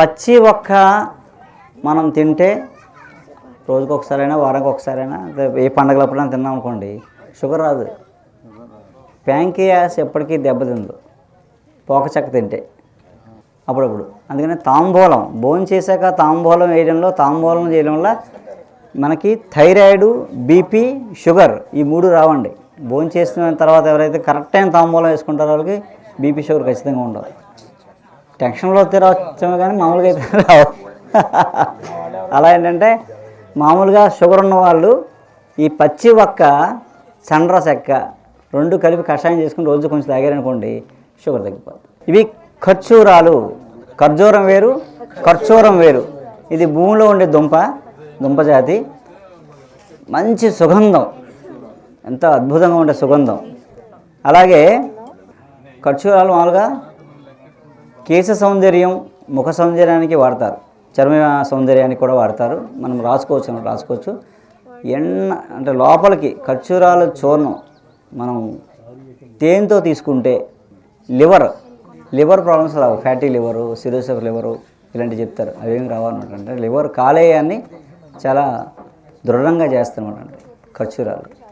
పచ్చి ఒక్క మనం తింటే రోజుకి ఒకసారైనా వారానికి ఒకసారైనా ఏ పండగలప్పుడైనా తిన్నాం అనుకోండి షుగర్ రాదు. ప్యాంకియాస్ ఎప్పటికీ దెబ్బతిందు పోక చెక్క తింటే. అప్పుడప్పుడు. అందుకని తాంబూలం భోజనం చేశాక తాంబూలం వేయడంలో తాంబూలం చేయడం వల్ల మనకి థైరాయిడ్ బీపీ షుగర్ ఈ మూడు రావండి. భోజనం చేసిన తర్వాత ఎవరైతే కరెక్ట్ టైం తాంబూలం వేసుకుంటారో వాళ్ళకి బీపీ షుగర్ ఖచ్చితంగా ఉండదు. టెన్షన్లో తిరగచ్చేమో కానీ మామూలుగా అయితే రావు. అలా ఏంటంటే మామూలుగా షుగర్ ఉన్న వాళ్ళు ఈ పచ్చి ఒక్క చండ్ర చెక్క రెండు కలిపి కషాయం చేసుకుని రోజు కొంచెం తాగారనుకోండి షుగర్ తగ్గిపోతుంది. ఇవి ఖర్చూరాలు ఖర్జూరం వేరు ఖర్చూరం వేరు. ఇది భూమిలో ఉండే దుంప దుంప జాతి. మంచి సుగంధం. ఎంత అద్భుతంగా ఉండే సుగంధం. అలాగే ఖర్చూరాలు మామూలుగా కేశ సౌందర్యం ముఖ సౌందర్యానికి వాడతారు. చర్మ సౌందర్యానికి కూడా వాడతారు. మనం రాసుకోవచ్చు రాసుకోవచ్చు. ఎన్న అంటే లోపలికి ఖర్చూరాల చూర్ణం మనం తేనెతో తీసుకుంటే లివర్ లివర్ ప్రాబ్లమ్స్ రావు. ఫ్యాటీ లివరు సిరోసిస్ లివరు ఇలాంటివి చెప్తారు. అవేమి రావన్నమాట అంటే లివర్ కాలేయాన్ని చాలా దృఢంగా చేస్తామన్నమాట ఖర్చూరాలు